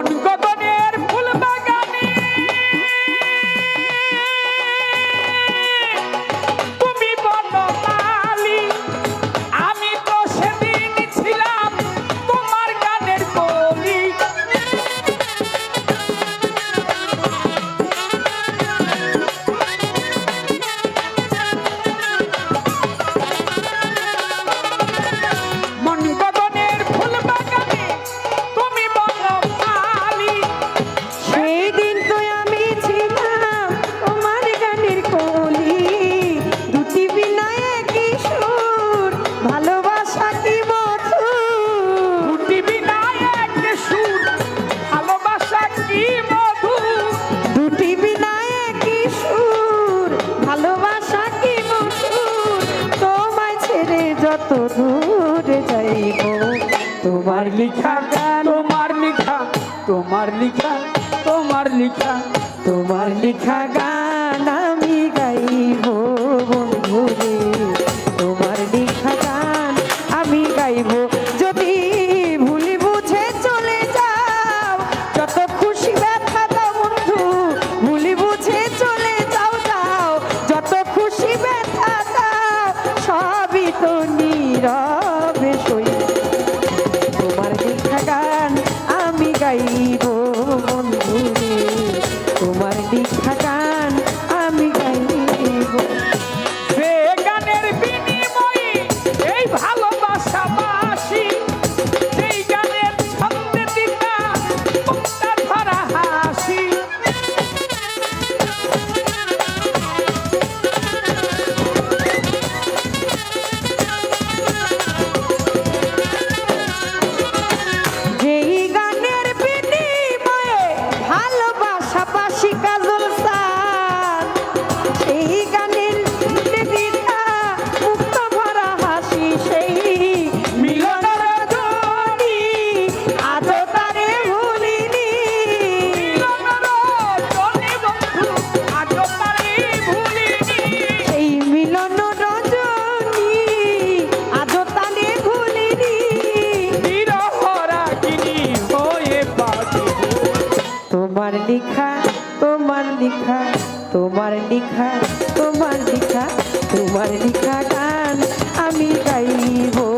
Go, go, তো দূরে যাইব? তোমার লিখা তোমার লিখা তোমার লিখা তোমার লিখা তোমার লিখা গান আমি গাইবো। i don't লিখা তোমার লিখা তোমার লিখা তোমার লিখা তোমার লিখা গান আমি গাইব।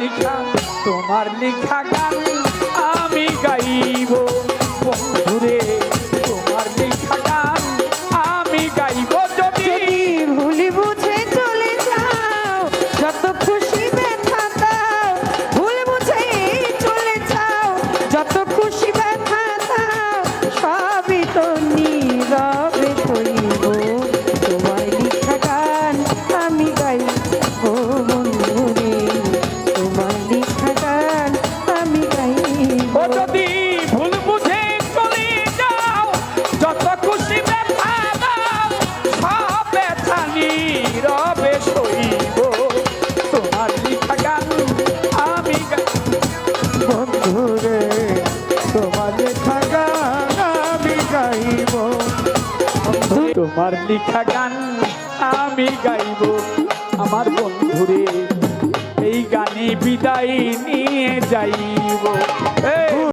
লিখা তোমার লিখা গান আমি গাইব। গাইব। তোমার লিখা গান আমি গাইব। আমার বন্ধুরে এই গানে বিদায় নিয়ে যাইব।